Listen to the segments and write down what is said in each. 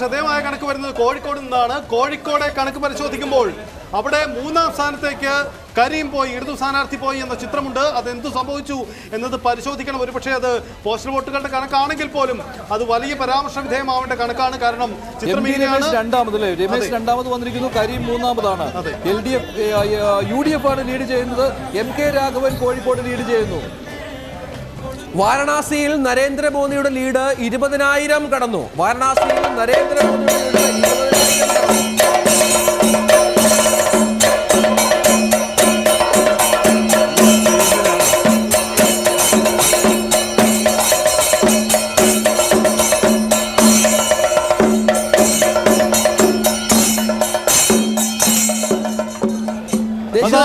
ശ്രദ്ധേയമായ കണക്ക് വരുന്നത് കോഴിക്കോട് നിന്നാണ്. കോഴിക്കോടെ കണക്ക് പരിശോധിക്കുമ്പോൾ അവിടെ മൂന്നാം സ്ഥാനത്തേക്ക് കരീം പോയി ഇടതു സ്ഥാനാർത്ഥി പോയി എന്ന ചിത്രമുണ്ട്. അത് എന്തു സംഭവിച്ചു എന്നത് പരിശോധിക്കണം. ഒരുപക്ഷെ അത് പോസ്റ്റൽ വോട്ടുകളുടെ കണക്കാണെങ്കിൽ പോലും അത് വലിയ പരാമർശ വിധേയമാവേണ്ട കണക്കാണ്. കാരണം ചിത്രം രമേശ് രണ്ടാമതല്ലേ? രമേശ് രണ്ടാമത് വന്നിരിക്കുന്നു Kareem മൂന്നാമതാണ്. L D F U D F ആണ് ലീഡ് ചെയ്യുന്നത്. M K Raghavan Kozhikode lead ചെയ്യുന്നു. വാരണാസിയിൽ നരേന്ദ്രമോദിയുടെ ലീഡ് ഇരുപതിനായിരം കടന്നു. വാരണാസിയിൽ നരേന്ദ്രമോദിയുടെ ലീഡ് ഇരുപതിനായിരം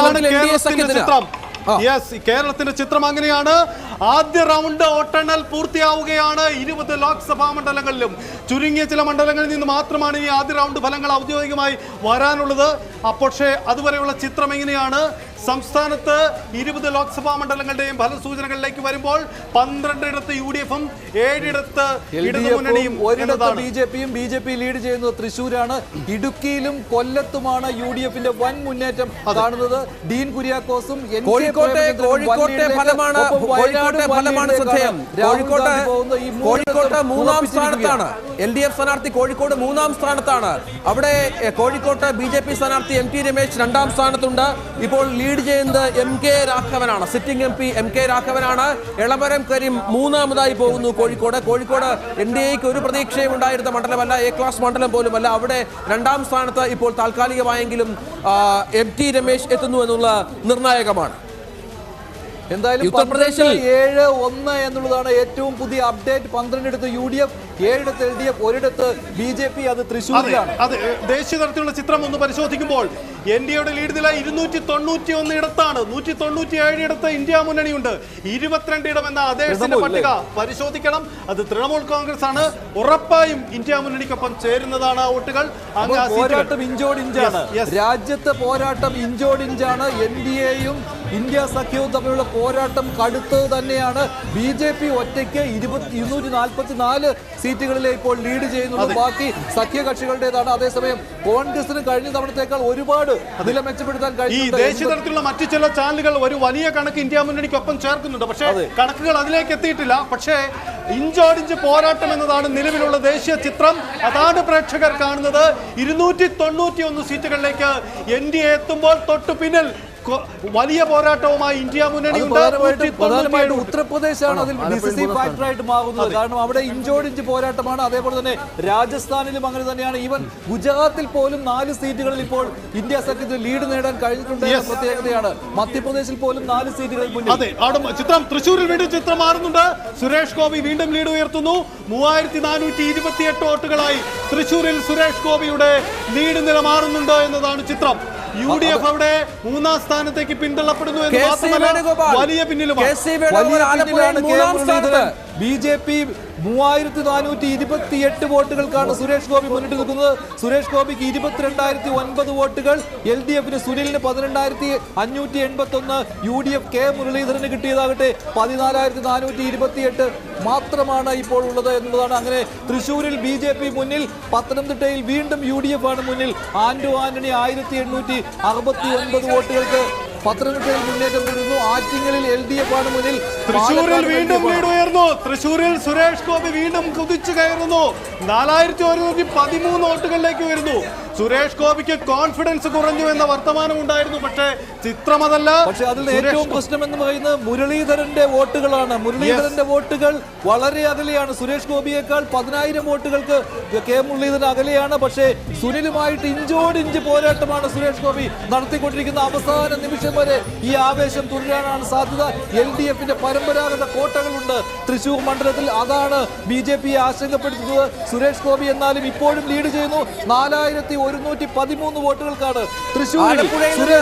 കടന്നു കേരളത്തിന്റെ ചിത്രം. യെസ് കേരളത്തിന്റെ ചിത്രം അങ്ങനെയാണ്. ആദ്യ റൗണ്ട് വോട്ടെണ്ണൽ പൂർത്തിയാവുകയാണ്. ഇരുപത് ലോക്സഭാ മണ്ഡലങ്ങളിലും ചുരുങ്ങിയ ചില മണ്ഡലങ്ങളിൽ നിന്ന് മാത്രമാണ് ഈ ആദ്യ റൗണ്ട് ഫലങ്ങൾ ഔദ്യോഗികമായി വരാനുള്ളത്. പക്ഷേ അതുവരെയുള്ള ചിത്രം എങ്ങനെയാണ്? സംസ്ഥാനത്ത് ഇരുപത് ലോക്സഭാ മണ്ഡലങ്ങളുടെയും ഫലസൂചനകളിലേക്ക് വരുമ്പോൾ പന്ത്രണ്ടിടത്ത് യു ഡി എഫും ഏഴിടത്ത് ഇടതുമുന്നണിയും ഒരിടത്ത് ബി ജെ പിയും ബി ജെ പി ലീഡ് ചെയ്യുന്നത് തൃശൂരാണ് ഇടുക്കിയിലും കൊല്ലത്തുമാണ് യു ഡി എഫിന്റെ വൻ മുന്നേറ്റം കാണുന്നത്. ഡീൻ കുര്യാക്കോസും കോഴിക്കോട്ടെ കോഴിക്കോട്ടെ ഫലമാണ് കോഴിക്കോട്ടെ ഫലമാണ് ശ്രദ്ധേയം. കോഴിക്കോട്ട് മൂന്നാം സ്ഥാനത്താണ്. എൽ ഡി എഫ് സ്ഥാനാർത്ഥി കോഴിക്കോട് മൂന്നാം സ്ഥാനത്താണ്. അവിടെ കോഴിക്കോട്ട് ബി ജെ പി സ്ഥാനാർത്ഥി എം ടി രമേശ് രണ്ടാം സ്ഥാനത്തുണ്ട്. ഇപ്പോൾ ലീഡ് ചെയ്യുന്നത് M K രാഘവനാണ്. Sitting M P M K രാഘവനാണ്. Elamaram Kareem മൂന്നാമതായി പോകുന്നു കോഴിക്കോട്. കോഴിക്കോട് എൻ ഡി എക്ക് ഒരു പ്രതീക്ഷയും ഉണ്ടായിരുന്ന മണ്ഡലമല്ല. എ ക്ലാസ് മണ്ഡലം പോലുമല്ല. അവിടെ രണ്ടാം സ്ഥാനത്ത് ഇപ്പോൾ താൽക്കാലികമായെങ്കിലും എം ടി രമേശ് എത്തുന്നു എന്നുള്ള നിർണായകമാണ്. എന്തായാലും ഉത്തർപ്രദേശിൽ- ഏഴ് ഒന്ന് എന്നുള്ളതാണ് ഏറ്റവും പുതിയ അപ്ഡേറ്റ്. പന്ത്രണ്ടിടത്ത് യു ഡി എഫ് ഏഴിടത്ത് എൽ ഡി എഫ് ഒരിടത്ത് ബി ജെ പി അത് അതെ തൃശ്ശൂരിലാണ്. അത്. ദേശീയ തലത്തിലുള്ള ചിത്രം ഒന്ന് പരിശോധിക്കുമ്പോൾ എൻ ഡി എയുടെ ലീഡ് നില ഇരുന്നൂറ്റി തൊണ്ണൂറ്റി ഒന്ന് ഇടത്താണ്. നൂറ്റി തൊണ്ണൂറ്റി ഏഴ് ഇടത്ത് ഇന്ത്യ മുന്നണിയുണ്ട്. ഇരുപത്തിരണ്ട് ഇടം എന്ന അദ്ദേഹത്തിന്റെ പട്ടിക പരിശോധിക്കണം. അത് തൃണമൂൽ കോൺഗ്രസ് ആണ് ഉറപ്പായും ഇന്ത്യ മുന്നണിക്കൊപ്പം ചേരുന്നതാണ് ആ വോട്ടുകൾ. പോരാട്ടം ഇഞ്ചോടിഞ്ചാണ്. രാജ്യത്തെ പോരാട്ടം ഇഞ്ചോടിഞ്ചാണ്. എൻ ഡി എയും ഇന്ത്യ സഖ്യവും തമ്മിലുള്ള പോരാട്ടം കടുത്തത് തന്നെയാണ്. ബി ജെ പി ഒറ്റയ്ക്ക് ഇരുപത്തി ഇരുന്നൂറ്റി നാൽപ്പത്തി നാല് സീറ്റുകളിലെ ഇപ്പോൾ ലീഡ് ചെയ്യുന്നുള്ളൂ. ബാക്കി സഖ്യകക്ഷികളുടേതാണ് അതേസമയം കോൺഗ്രസിന് കഴിഞ്ഞ തവണത്തേക്കാൾ ഒരുപാട് നില മെച്ചപ്പെടുത്താൻ ഈ ദേശീയ തലത്തിലുള്ള മറ്റു ചില ചാനലുകൾ ഒരു വലിയ കണക്ക് ഇന്ത്യ മുന്നണിക്കൊപ്പം ചേർക്കുന്നുണ്ട്. പക്ഷേ കണക്കുകൾ അതിലേക്ക് എത്തിയിട്ടില്ല. പക്ഷേ ഇഞ്ചോടിഞ്ച് പോരാട്ടം എന്നതാണ് നിലവിലുള്ള ദേശീയ ചിത്രം. അതാണ് പ്രേക്ഷകർ കാണുന്നത്. ഇരുന്നൂറ്റി തൊണ്ണൂറ്റി ഒന്ന് സീറ്റുകളിലേക്ക് എൻ ഡി എ എത്തുമ്പോൾ തൊട്ടു പിന്നിൽ വലിയ പോരാട്ടവുമായി ഇന്ത്യ മുന്നണി ഉത്തർപ്രദേശാണ് അതിൽ ഡിസിസീവ് ഫാക്ടറായിട്ട് മാറുന്നത്. കാരണം അവിടെ ഇഞ്ചോടിഞ്ച് പോരാട്ടമാണ്. അതേപോലെ തന്നെ രാജസ്ഥാനിലും അങ്ങനെ തന്നെയാണ്. ഈവൻ ഗുജറാത്തിൽ പോലും നാല് സീറ്റുകളിൽ ഇപ്പോൾ ഇന്ത്യ സഖ്യത്തിൽ ലീഡ് നേടാൻ കഴിഞ്ഞിട്ടുണ്ട് എന്ന പ്രത്യേകതയാണ്. മധ്യപ്രദേശിൽ പോലും നാല് സീറ്റുകളിൽ മുന്നിൽ. അതെ അവിടെ ചിത്രം തൃശ്ശൂരിൽ വീണ്ടും ചിത്രം മാറുന്നുണ്ട്. സുരേഷ് ഗോപി വീണ്ടും ലീഡ് ഉയർത്തുന്നു. മൂവായിരത്തി നാനൂറ്റി ഇരുപത്തിയെട്ട് വോട്ടുകളായി തൃശ്ശൂരിൽ സുരേഷ് ഗോപിയുടെ ലീഡ് നില മാറുന്നുണ്ട് എന്നതാണ് ചിത്രം. യു ഡി എഫ് അവിടെ മൂന്നാം സ്ഥാനത്തേക്ക് പിന്തള്ളപ്പെടുന്നു എന്ന് മാത്രമല്ല വലിയ പിന്നിലുമാണ്. ബി ജെ പി മൂവായിരത്തി നാനൂറ്റി ഇരുപത്തി എട്ട് വോട്ടുകൾക്കാണ് സുരേഷ് ഗോപി മുന്നിട്ട് നിൽക്കുന്നത്. സുരേഷ് ഗോപിക്ക് ഇരുപത്തിരണ്ടായിരത്തി ഒൻപത് വോട്ടുകൾ. എൽ ഡി എഫിന് സുനിലിന് പതിനെണ്ണായിരത്തി അഞ്ഞൂറ്റി എൺപത്തി ഒന്ന് യു ഡി എഫ് കെ മുരളീധരന് കിട്ടിയതാകട്ടെ പതിനാലായിരത്തി നാനൂറ്റി ഇരുപത്തിയെട്ട് മാത്രമാണ് ഇപ്പോൾ ഉള്ളത് എന്നുള്ളതാണ്. അങ്ങനെ തൃശൂരിൽ ബി ജെ പി മുന്നിൽ പത്തനംതിട്ടയിൽ വീണ്ടും യു ഡി എഫ് ആണ് മുന്നിൽ. ആന്റോ ആന്റണി ആയിരത്തി എണ്ണൂറ്റി അറുപത്തി ഒൻപത് വോട്ടുകൾക്ക് പത്തനംതിട്ടയിൽ മുന്നേറ്റം തുടരുന്നു ആറ്റിങ്ങലിൽ എൽ ഡി എഫ് ആണ് മുന്നിൽ. തൃശൂരിൽ വീണ്ടും ലീഡ് ഉയർന്നു. തൃശൂരിൽ സുരേഷ് ഗോപി വീണ്ടും കുതിച്ചു കയറുന്നു. നാലായിരത്തി ഒരുന്നൂറ്റി പതിമൂന്ന് വോട്ടുകളിലേക്ക് വരുന്നു സുരേഷ് ഗോപിക്ക് കോൺഫിഡൻസ് കുറഞ്ഞു എന്ന വർത്തമാനം ഉണ്ടായിരുന്നു. പക്ഷേ ചിത്രം അതല്ല. പക്ഷെ അതിൽ ഏറ്റവും പ്രശ്നം എന്ന് പറയുന്നത് മുരളീധരന്റെ വോട്ടുകളാണ്. മുരളീധരന്റെ വോട്ടുകൾ വളരെ അകലെയാണ്. സുരേഷ് ഗോപിയേക്കാൾ പതിനായിരം വോട്ടുകൾക്ക് കെ മുരളീധരൻ അകലെയാണ്. പക്ഷേ സുനിലുമായിട്ട് ഇഞ്ചോടിഞ്ച് പോരാട്ടമാണ് സുരേഷ് ഗോപി നടത്തിക്കൊണ്ടിരിക്കുന്ന അവസാന നിമിഷം വരെ ഈ ആവേശം തുടരാനാണ് സാധ്യത. എൽ ഡി എഫിന്റെ പരമ്പരാഗത കോട്ടകളുണ്ട് തൃശൂർ മണ്ഡലത്തിൽ. അതാണ് ബി ജെ പിയെ ആശങ്കപ്പെടുത്തുന്നത് സുരേഷ് ഗോപി എന്നാലും ഇപ്പോഴും ലീഡ് ചെയ്യുന്നു. നാലായിരത്തി ഒരുന്നൂറ്റി പതിമൂന്ന് വോട്ടുകൾക്കാണ് അങ്ങനെ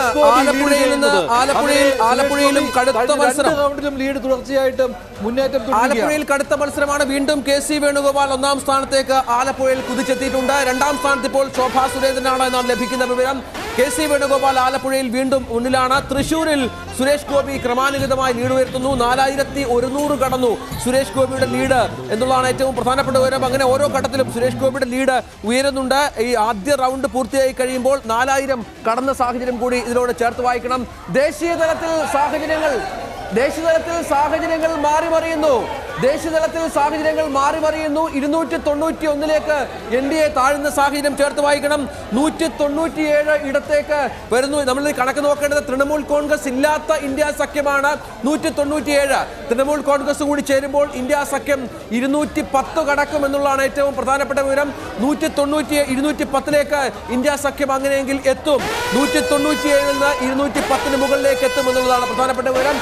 ആലപ്പുഴയിലും സുരേഷ് കടുത്ത മത്സരം. റൗണ്ടിലും ലീഡ് തുടർച്ചയായിട്ടും മുന്നേറ്റം ആലപ്പുഴയിൽ കടുത്ത മത്സരമാണ്. വീണ്ടും കെ സി വേണുഗോപാൽ ഒന്നാം സ്ഥാനത്തേക്ക് ആലപ്പുഴയിൽ കുതിച്ചെത്തിയിട്ടുണ്ട്. രണ്ടാം സ്ഥാനത്ത് ഇപ്പോൾ ശോഭാ സുരേന്ദ്രനാണ് എന്നാണ് ലഭിക്കുന്ന വിവരം. കെ സി വേണുഗോപാൽ ആലപ്പുഴയിൽ വീണ്ടും മുന്നിലാണ്. തൃശൂരിൽ സുരേഷ് ഗോപി ക്രമാനുഗതമായി ലീഡ് ഉയർത്തുന്നു. നാലായിരത്തി ഒരുന്നൂറ് കടന്നു സുരേഷ് ഗോപിയുടെ ലീഡ് എന്നുള്ളതാണ് ഏറ്റവും പ്രധാനപ്പെട്ട വിവരം. അങ്ങനെ ഓരോ ഘട്ടത്തിലും സുരേഷ് ഗോപിയുടെ ലീഡ് ഉയരുന്നുണ്ട്. ഈ ആദ്യ റൗണ്ട് പൂർത്തിയായി കഴിയുമ്പോൾ നാലായിരം കടന്ന സാഹചര്യം കൂടി ഇതിനോട് ചേർത്ത് വായിക്കണം. ദേശീയ തലത്തിൽ സാഹചര്യങ്ങൾ ദേശീയ തലത്തിൽ സാഹചര്യങ്ങൾ മാറി മറിയുന്നു ദേശീയതലത്തിൽ സാഹചര്യങ്ങൾ മാറി മറിയുന്നു ഇരുന്നൂറ്റി തൊണ്ണൂറ്റി ഒന്നിലേക്ക് എൻ ഡി എ താഴ്ന്ന സാഹചര്യം ചേർത്ത് വായിക്കണം. നൂറ്റി തൊണ്ണൂറ്റിയേഴ് ഇടത്തേക്ക് വരുന്നു. നമ്മൾ കണക്ക് നോക്കേണ്ടത് തൃണമൂൽ കോൺഗ്രസ് ഇല്ലാത്ത ഇന്ത്യ സഖ്യമാണ്. നൂറ്റി തൊണ്ണൂറ്റിയേഴ് തൃണമൂൽ കോൺഗ്രസ് കൂടി ചേരുമ്പോൾ ഇന്ത്യ സഖ്യം ഇരുന്നൂറ്റി പത്ത് കടക്കും എന്നുള്ളതാണ് ഏറ്റവും പ്രധാനപ്പെട്ട വിവരം. നൂറ്റി തൊണ്ണൂറ്റി ഇരുന്നൂറ്റി പത്തിലേക്ക് ഇന്ത്യ സഖ്യം അങ്ങനെയെങ്കിൽ എത്തും. നൂറ്റി തൊണ്ണൂറ്റിയേഴിൽ നിന്ന് ഇരുന്നൂറ്റി പത്തിന് മുകളിലേക്ക് എത്തും എന്നുള്ളതാണ് പ്രധാനപ്പെട്ട വിവരം.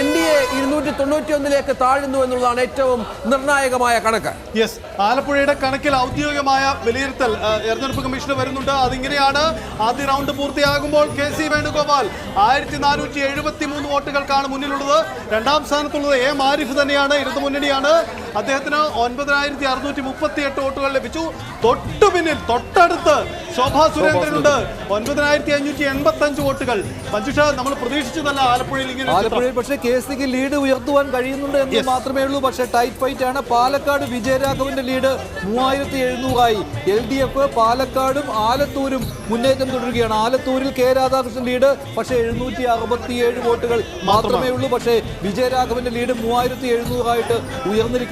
എൻ ഡി എ ഇരുന്നൂറ്റി തൊണ്ണൂറ്റി ഒന്നിലേക്ക് താഴുന്നു എന്നുള്ളതാണ് ഏറ്റവും നിർണായകമായ കണക്ക്. യെസ് ആലപ്പുഴയുടെ കണക്കിൽ ഔദ്യോഗികമായ വിലയിരുത്തൽ തെരഞ്ഞെടുപ്പ് കമ്മീഷന് വരുന്നുണ്ട്. അതിങ്ങനെയാണ് ആദ്യ റൗണ്ട് പൂർത്തിയാകുമ്പോൾ കെ സി വേണുഗോപാൽ ആയിരത്തി നാനൂറ്റി എഴുപത്തി മൂന്ന് വോട്ടുകൾക്കാണ് മുന്നിലുള്ളത്. രണ്ടാം സ്ഥാനത്തുള്ളത് എ മാരിഫ് തന്നെയാണ് ഇടതു മുന്നണിയാണ് അദ്ദേഹത്തിന് ഒൻപതിനായിരത്തി അറുന്നൂറ്റി മുപ്പത്തി എട്ട് വോട്ടുകൾ ലഭിച്ചു. തൊട്ടു പിന്നിൽ തൊട്ടടുത്ത് ശോഭാ സുരേന്ദ്രനുണ്ട്. ഒൻപതിനായിരത്തി അഞ്ഞൂറ്റി എൺപത്തി അഞ്ച് വോട്ടുകൾ. മഞ്ജുഷ നമ്മൾ പ്രതീക്ഷിച്ചതല്ല ആലപ്പുഴയിൽ ഇങ്ങനെ ആലപ്പുഴയിൽ പക്ഷേ കെ സിക്ക് ലീഡ് ഉയർത്തുവാൻ കഴിയുന്നുണ്ട് എന്ന് മാത്രമേ ഉള്ളൂ. പക്ഷേ ടൈറ്റ് ഫൈറ്റ് ആണ്. പാലക്കാട് വിജയരാഘവന്റെ ലീഡ് മൂവായിരത്തി എഴുന്നൂറായി എൽ ഡി എഫ് പാലക്കാടും ആലത്തൂരും മുന്നേറ്റം തുടരുകയാണ്. ആലത്തൂരിൽ കെ രാധാകൃഷ്ണൻ ലീഡ് പക്ഷേ എഴുന്നൂറ്റി അറുപത്തിയേഴ് വോട്ടുകൾ മാത്രമേ ഉള്ളൂ. പക്ഷേ വിജയരാഘവന്റെ ലീഡ് മൂവായിരത്തി എഴുന്നൂറായിട്ട്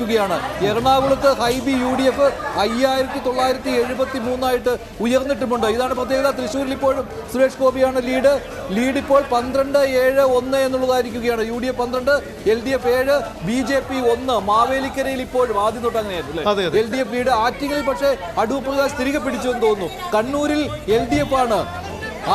ഉയർന്നിരിക്കുകയാണ് എറണാകുളത്ത് ഹൈബി യു ഡി എഫ് അയ്യായിരത്തി തൊള്ളായിരത്തി എഴുപത്തി മൂന്നായിട്ട് ഉയർന്നിട്ടുമുണ്ട്. ഇതാണ് പ്രത്യേകത. തൃശ്ശൂരിൽ ഇപ്പോഴും സുരേഷ് ഗോപിയാണ് ലീഡ്. ലീഡ് ഇപ്പോൾ പന്ത്രണ്ട് ഏഴ് ഒന്ന് എന്നുള്ളതായിരിക്കുകയാണ്. യു ഡി എഫ് പന്ത്രണ്ട് എൽ ഡി എഫ് ഏഴ് ബി ജെ പി ഒന്ന്. മാവേലിക്കരയിൽ ഇപ്പോഴും ആദ്യം തൊട്ട് അങ്ങനെയായിരുന്നു. L D F lead. Attingal പക്ഷേ അടൂർ പ്രകാശ് തിരികെ പിടിച്ചു എന്ന് തോന്നുന്നു. കണ്ണൂരിൽ എൽ ഡി എഫ് ആണ്.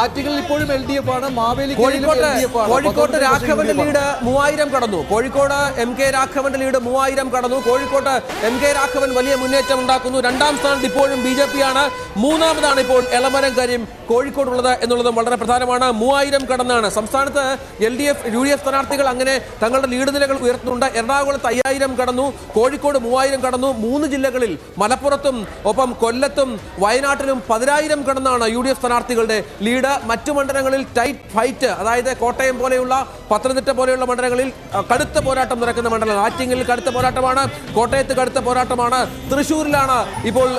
ആറ്റിങ്ങൽ ഇപ്പോഴും എൽ ഡി എഫ് ആണ്. മാവേലി കോഴിക്കോട്ട് കോഴിക്കോട്ട് രാഘവന്റെ ലീഡ് മൂവായിരം കടന്നു. കോഴിക്കോട് എം കെ രാഘവന്റെ ലീഡ് മൂവായിരം കടന്നു. കോഴിക്കോട്ട് എം കെ രാഘവൻ വലിയ മുന്നേറ്റം ഉണ്ടാക്കുന്നു. രണ്ടാം സ്ഥാനത്ത് ഇപ്പോഴും ബി ജെ പി ആണ്. മൂന്നാമതാണ് ഇപ്പോൾ എളമരം കാര്യം കോഴിക്കോടുള്ളത് എന്നുള്ളതും വളരെ പ്രധാനമാണ്. മൂവായിരം കടന്നാണ്. സംസ്ഥാനത്ത് L D F U D F സ്ഥാനാർത്ഥികൾ അങ്ങനെ തങ്ങളുടെ ലീഡ് നിലകൾ ഉയർത്തുന്നുണ്ട്. എറണാകുളത്ത് അയ്യായിരം കടന്നു. കോഴിക്കോട് മൂവായിരം കടന്നു. മൂന്ന് ജില്ലകളിൽ മലപ്പുറത്തും ഒപ്പം കൊല്ലത്തും വയനാട്ടിലും പതിനായിരം കടന്നാണ് യു ഡി എഫ് സ്ഥാനാർത്ഥികളുടെ ലീഡ് മറ്റു മണ്ഡലങ്ങളിൽ ടൈറ്റ് ഫൈറ്റ് അതായത് കോട്ടയം പോലെയുള്ള പത്തനംതിട്ട പോലെയുള്ള മണ്ഡലങ്ങളിൽ കടുത്ത പോരാട്ടം നടക്കുന്ന മണ്ഡലം. ആറ്റിങ്ങിൽ കടുത്ത പോരാട്ടമാണ് കോട്ടയത്ത് കടുത്ത പോരാട്ടമാണ് തൃശൂരിലാണ് ഇപ്പോൾ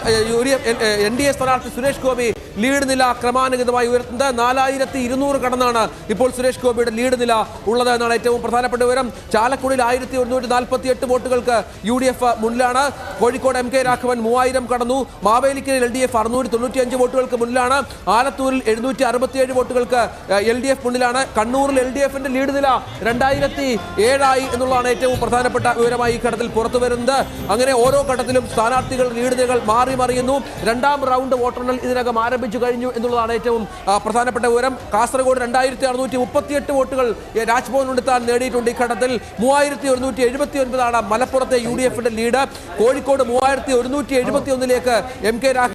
എൻ ഡി എ സ്ഥാനാർത്ഥി സുരേഷ് ഗോപി ലീഡ് നില ക്രമാനുഗതമായി ഉയർത്തുന്നത് നാലായിരത്തി ഇരുന്നൂറ് കടന്നാണ് ഇപ്പോൾ സുരേഷ് ഗോപിയുടെ ലീഡ് നില ഉള്ളത് എന്നാണ് ഏറ്റവും പ്രധാനപ്പെട്ട വിവരം. ചാലക്കുടിയിൽ ആയിരത്തി ഒരുന്നൂറ്റി നാൽപ്പത്തി എട്ട് വോട്ടുകൾക്ക് യു ഡി എഫ് മുന്നിലാണ്. കോഴിക്കോട് എം കെ രാഘവൻ മൂവായിരം കടന്നു. മാവേലിക്കരയിൽ എൽ ഡി എഫ് അറുന്നൂറ്റി തൊണ്ണൂറ്റി അഞ്ച് വോട്ടുകൾക്ക് മുന്നിലാണ്. ആലത്തൂരിൽ എഴുന്നൂറ്റി അറുപത്തിയേഴ് വോട്ടുകൾക്ക് എൽ ഡി എഫ് മുന്നിലാണ്. കണ്ണൂരിൽ എൽ ഡി എഫിന്റെ ലീഡ് നില രണ്ടായിരത്തി ഏഴായി എന്നുള്ളതാണ് ഏറ്റവും പ്രധാനപ്പെട്ട വിവരമായി ഈ ഘട്ടത്തിൽ പുറത്തു വരുന്നത്. അങ്ങനെ ഓരോ ഘട്ടത്തിലും സ്ഥാനാർത്ഥികൾ ലീഡ് നിലകൾ മാറി മറിയുന്നു. രണ്ടാം റൗണ്ട് വോട്ടെണ്ണൽ ഇതിനകം ആരംഭിച്ചു. കഴിഞ്ഞു എന്നുള്ളതാണ് ഏറ്റവും പ്രധാനപ്പെട്ട വിവരം. കാസർഗോഡ് രണ്ടായിരത്തി അറുന്നൂറ്റി മുപ്പത്തിയെട്ട് വോട്ടുകൾ രാജ്ഭവൻ ഉണ്ടെത്താൻ നേടിയിട്ടുണ്ട് ഈ ഘട്ടത്തിൽ. മൂവായിരത്തി ഒരുന്നൂറ്റി എഴുപത്തി ഒൻപതാണ് മലപ്പുറത്തെ യു ഡി എഫിന്റെ ലീഡ്. കോഴിക്കോട് മൂവായിരത്തി ഒരുന്നൂറ്റി എഴുപത്തി ഒന്നിലേക്ക് എം കെ രാഘവൻ